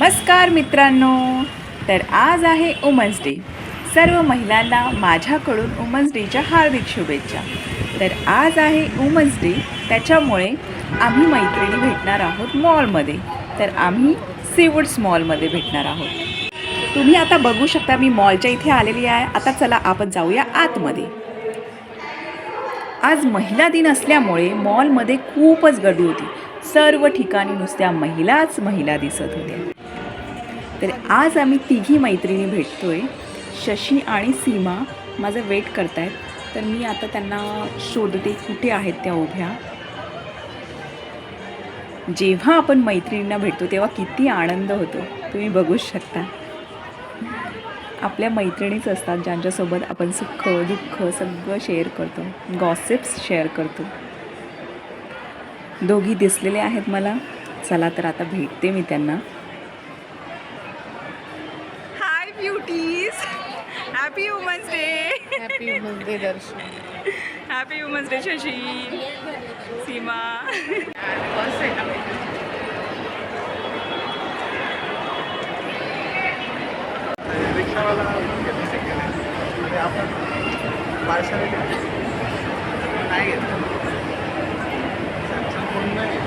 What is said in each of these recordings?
नमस्कार मित्रांनो. तर आज आहे वुमन्स डे. सर्व महिलांना माझ्याकडून वुमन्स डेच्या हार्दिक शुभेच्छा. तर आज आहे वुमन्स डे. त्याच्यामुळे आम्ही मैत्रिणी भेटणार आहोत मॉलमध्ये तर आम्ही सीवूड्स मॉलमध्ये भेटणार आहोत. तुम्ही आता बघू शकता मी मॉलच्या इथे आलेली आहे. आता चला आपण जाऊया आतमध्ये. आज महिला दिन असल्यामुळे मॉलमध्ये खूपच गर्दी होती. सर्व ठिकाणी नुसत्या महिलाच महिला दिसत होत्या. तर आज आम्ही तिघी मैत्रिणी भेटतो आहे शशी आणि सीमा. माझं वेट करतायत. तर मी आता त्यांना शोधते कुठे आहेत त्या उभ्या. जेव्हा आपण मैत्रिणींना भेटतो तेव्हा किती आनंद होतो. तुम्ही बघूच शकता. आपल्या मैत्रिणीच असतात ज्यांच्यासोबत आपण सुख दुःख सगळं शेअर करतो. गॉसिप्स शेअर करतो. दोघी दिसलेले आहेत मला. चला तर आता भेटते मी त्यांना. Happy women's day happy women's day Darshan happy women's day Shashi Seema आपण पार्सल नाही घेतलं सॅमसंग फोन नाही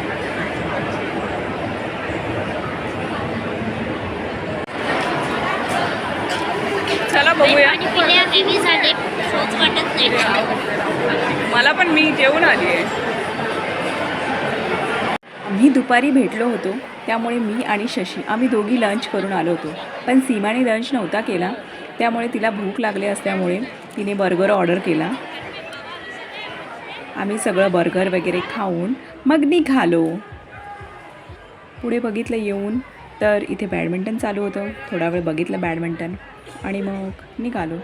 चला बघूया. आणि पिल्या हेवी झाले शोच वाटत नाही. मला पण मी जेवून आली आहे. आम्ही दुपारी भेटलो होतो त्यामुळे मी आणि शशी आम्ही दोघी लंच करून आलो होतो. पण सीमाने लंच नव्हता केला त्यामुळे तिला भूक लागली असल्यामुळे तिने बर्गर ऑर्डर केला. आम्ही सगळं बर्गर वगैरे खाऊन मग निघालो. पुढे बघितलं येऊन तर इथे बॅडमिंटन चालू होतं. थोडा वेळ बघितलं बॅडमिंटन. आणि मग निघालो.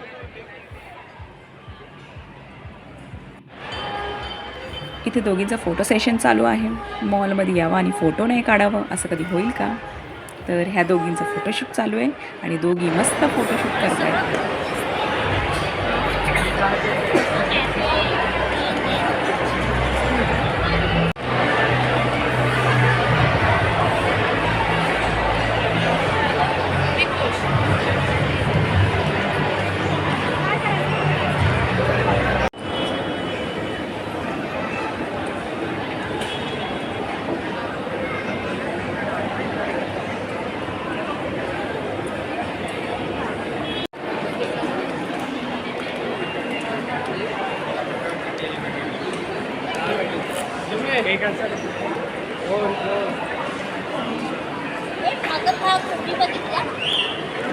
इथे दोघींचं फोटो सेशन चालू आहे. मॉलमध्ये यावं आणि फोटो नाही काढावं असं कधी होईल का? तर ह्या दोघींचं फोटोशूट चालू आहे आणि दोघी मस्त फोटोशूट करत आहेत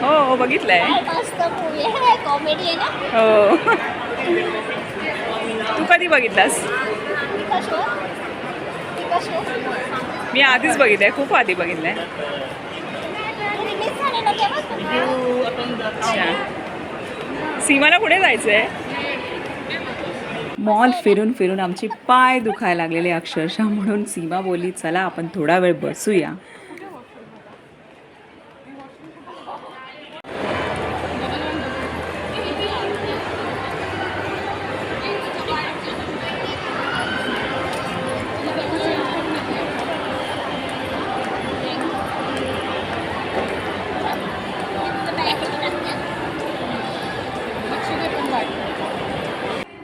हा हो बघितलंय. हो. तू कधी बघितलास? मी आधीच बघितलंय खूप आधी बघितलंय. सीमाला पुढे जायचंय? मॉल फिरून फिरून आमचे पाय दुखायला लागलेले अक्षरशः म्हणून सीमा बोलली चला आपण थोडा वेळ बसूया.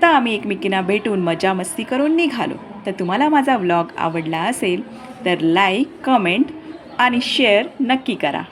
तर आम्ही एकमेकींना भेटून मजा मस्ती करून निघालो. तर तुम्हाला माझा व्लॉग आवडला असेल तर लाईक कमेंट आणि शेअर नक्की करा.